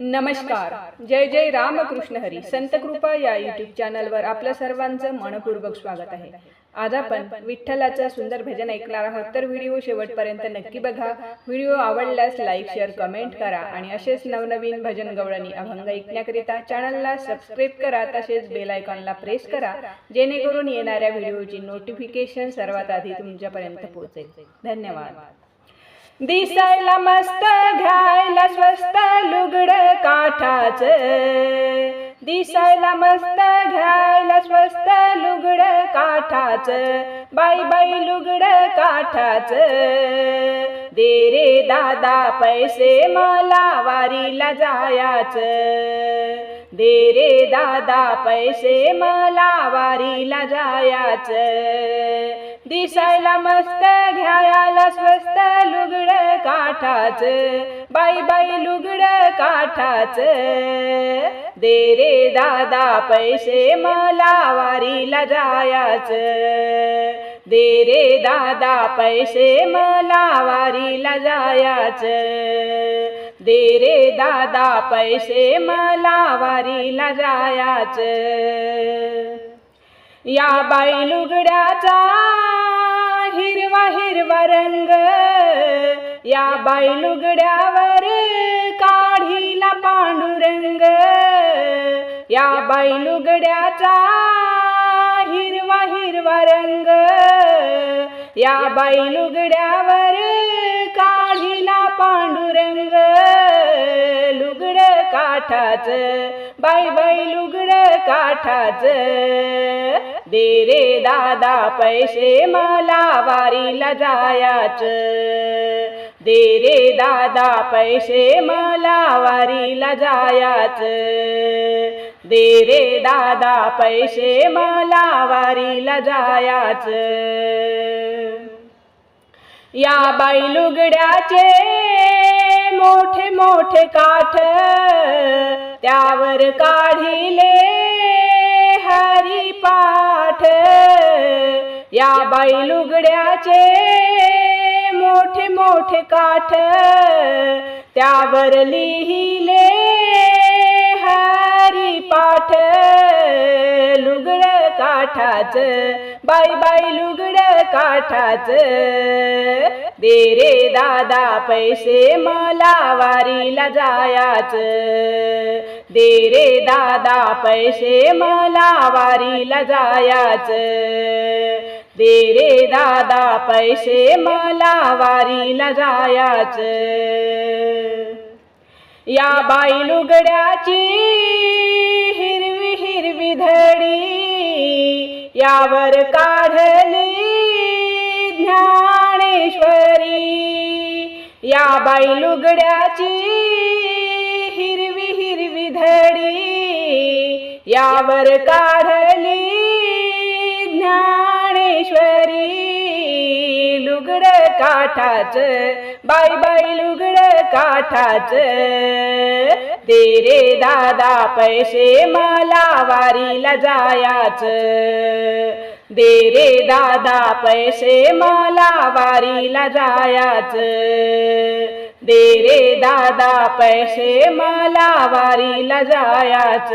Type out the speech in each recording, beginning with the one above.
नमस्कार. जय जय रामकृष्ण हरी. संत कृपा या युट्यूब चॅनलवर आपल्या सर्वांचं मनपूर्वक स्वागत आहे. आज आपण विठ्ठलाचं सुंदर भजन ऐकणार आहोत. तर व्हिडिओ शेवटपर्यंत नक्की बघा. व्हिडिओ आवडल्यास लाईक शेअर कमेंट करा आणि असेच नवनवीन भजन गवळणी अभंग ऐकण्याकरिता चॅनलला सबस्क्राईब करा. तसेच बेल आयकॉनला प्रेस करा. जेणेकरून येणाऱ्या व्हिडिओची नोटिफिकेशन सर्वात आधी तुमच्यापर्यंत पोहोचेल. धन्यवाद. दिसायला मस्त घ्यायला स्वस्त काठाच दिसायला मस्त घ्यायला स्वस्त लुगड काठाच. बाई बाई लुगड काठाच. दे रे दादा पैसे मला वारीला जायाच. दे रे दादा पैसे मला वारीला जायाच. दिसायला मस्त घ्यायला स्वस्त लुगड काठाच. बाई बाई लुगड काठाच. दे रे दादा पैसे मला वारीला जायाच. दे रे दादा पैसे मला वारीला जायाच. दे रे दादा पैसे मला वारीला जायाच. या बाई लुगड्याचा हिरवा हिरवा रंग. या बाई लुगड्यावर काढीला पांडुरंग. या बाई लुगड्याचा हिरवा हिरवा रंग. या बाई लुगड्यावर काढीला पांडुरंग. लुगड काठाच बाई बाई लुगड काठाच. दे रे दादा पैसे मला वारीला जायाच. दे रे दादा पैसे मला वारीला जायाच. दे रे दादा पैसे मला वारीला जायाच. या बाई लुगड्याचे मोठे मोठे काठ त्यावर काढिले हरी पाठ या बाई लुगड्याचे मोठे मोठे काठ त्यावर लिहिले हरी पाठ. लुगड काठाच बाई बाई लुगड काठाच दे रे दादा पैसे मला वारीला जायाच. दे रे दादा पैसे मला वारीला जायाच. दे रे दादा पैसे मला वारीला जायाच. या बाई लुगड्याची हिरवी हिरवी धडी यावर काढली ज्ञानेश्वरी या बाई लुगड्याची हिरवी हिरवी धडी यावर काढली ज्ञानेश्वरी. लुगड काठाच बाई बाई लुगड काठाच. दे रे दादा पैसे मला वारीला जायाच. दे रे दादा पैसे मला वारीला जायाच. दे रे दादा पैसे मला वारीला जायाच.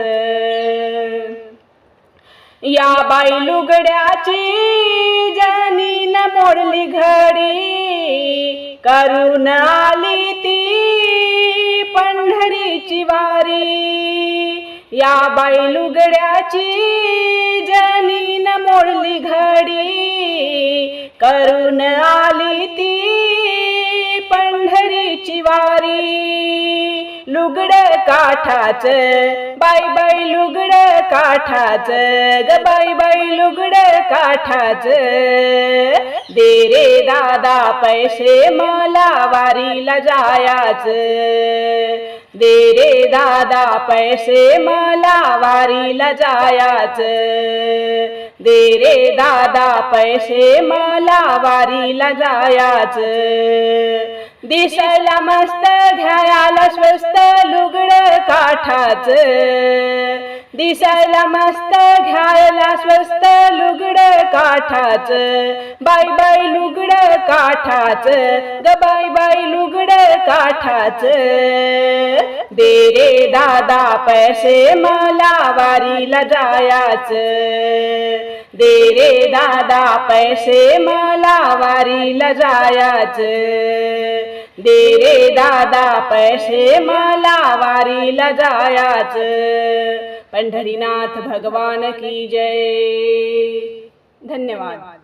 या बाई लुगड्याची जनीन मोडली घडी करून आली ती पंढरीची वारी. या बाई लुगड्याची जनीन मोडली घडी करून आली ती पंढरीची वारी. लुगड काठाच बाई बाई लुगड काठाच ग बाई बाई लुगड काठाच. दे रे दादा पैसे मला वारीला जायाच. दे रे दादा पैसे मला वारीला जायाच. दे रे दादा पैसे मला वारीला जायाच. दिसायला मस्त घ्यायला स्वस्त लुगड काठाच. दिसायला मस्त घ्यायला स्वस्त लुगड काठाच. बाई बाई लुगड काठाच. ग बाई बाई लुगड काठाच. दे रे दादा पैसे मला वारीला जायाच. दे रे दादा पैसे मला वारीला जायाच. दे रे दादा पैसे मला वारीला जायाच. पंढरीनाथ भगवान की जय. धन्यवाद.